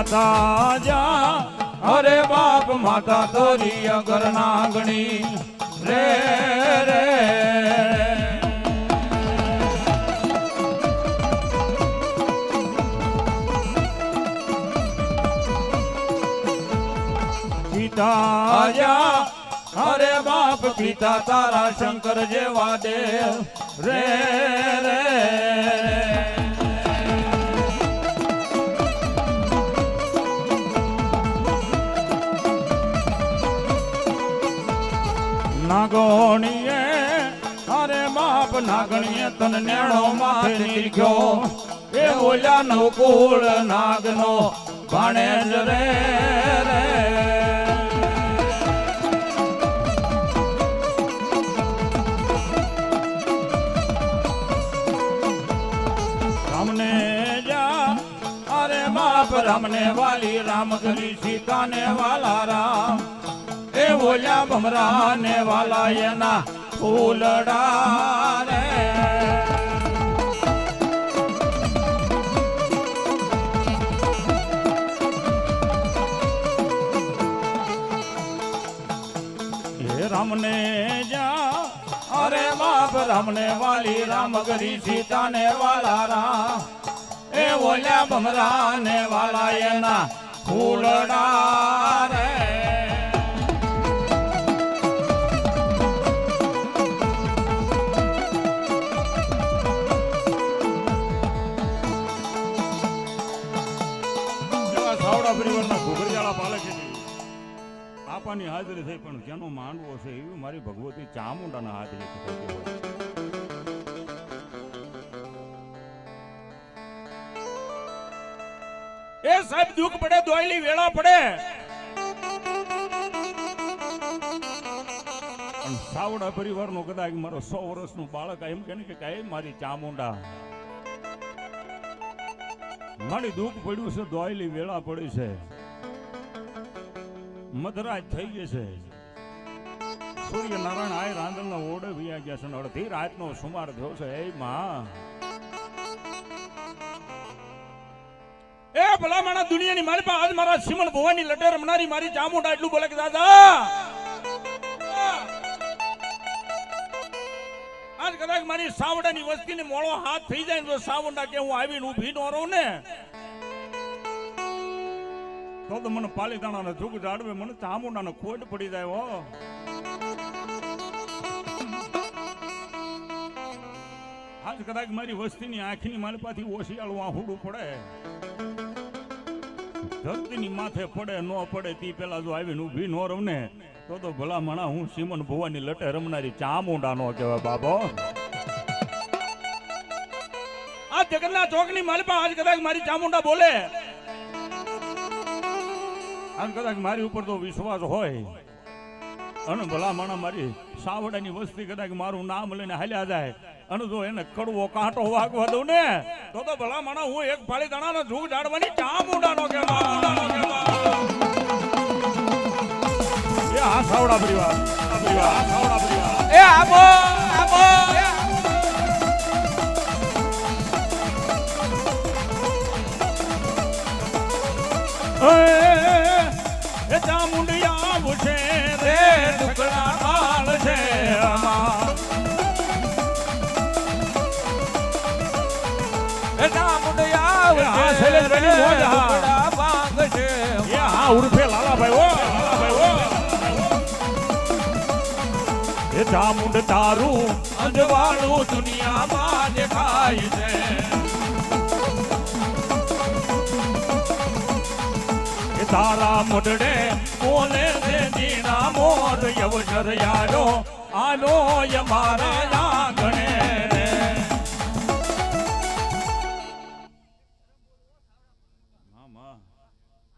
માતા જા અરે બાપ માતા તોરી અગર નાગણી, રે રે. પિતા જા અરે બાપ પિતા તારા શંકર જેવા દેવ, રે રે. નાગોણીએ અરે બાપ નાગણીએ તન નેણો માથે નીરખ્યો એ ઓલા નવકુળ નાગનો રે રે. રામને જા. અરે બાપ રામને વાલી રામ કરી સીતાને વાલા રામ. ઓલા ભમરા ને વાલા એના ફૂલડા રે રામને જા. અરે બાપ રામને વાલી રામ કરી સીતાને વાલા રામ એ ઓલા ભમરા ને વાલા એના ફૂલડા રે બાપાની હાજરી થઈ, પણ જેનો માંડવો છે એવી મારી ભગવતી ચામુંડાના હાજરી થતી એ સાહેબ, દુઃખ પડે, દોયલી વેળા પડે. પણ સાવડા પરિવારનો કદાચ મારો સો વર્ષનું બાળક એમ કે ને કે કઈ મારી ચામુંડા. મારી દુઃખ પડ્યું છે, દોયલી વેળા પડી છે. મધરાજ થઈ ગઈ છે. સૂર્યનારાયણ આય રાંદલના ઓડે વિયા ગયા છે ને અડધી રાતનો સુમાર થયો છે. એ એ ભલા માણા દુનિયાની મારી પાસે આજ મારા સિમણ ભવાની લટેર મનારી મારી ચામુંડા એટલું બોલે કે, દાદા! આજ કદાચ મારી સાવડાની વસ્તીને મોળો હાથ થઈ જાય તો સાવડા કે હું આવીને ઊભી નો રહું ને. તો તો મને પાલીતાણાના જુગ જાડવે, મને ચામુંડાનો ખોટ પડી જાય હો. આજ કદાચ મારી વસ્તીની આંખની માલપાથી ઓશિયાળું આહુડું પડે. ધરતીની માથે પડે, ન પડે, તી પેલા જો આવીને ઊભી નો રમને, તો તો ભલા મણા હું સિમન ભુવાની લટે રમનારી ચામુંડા નો કહેવાય બાબો. આ જગન્નાથ ચોકની માલપા આજ કદાચ મારી ચામુંડા બોલે. આમ કદાચ મારી ઉપર તો વિશ્વાસ હોય. અને ભલા માણા મારી સાવડાની વસ્તી કદાચ મારું નામ લઈને હાલ્યા જાય. અને જો એને કડવો કાંટો વાગવા દઉં ને, તો તો ભલા માણા હું એક ફાળી દાણાનો ઝૂક જાડવાની ચામુંડાનો કહેવા એ આ સાવડા પરિવાર પરિવાર સાવડા પરિવાર એ આબો આબો એ મુંડિયા આવશે રે દુકડા માળ છે માંગશે એ હા. ઉર્ફે લાલાભાઈ ઓ એ ચામુંડ તારું અંજવાળું દુનિયામાં દેખાય છે. તારા મુડડે બોલે છે દીના મોર યવસર યારો. આલો ય મારા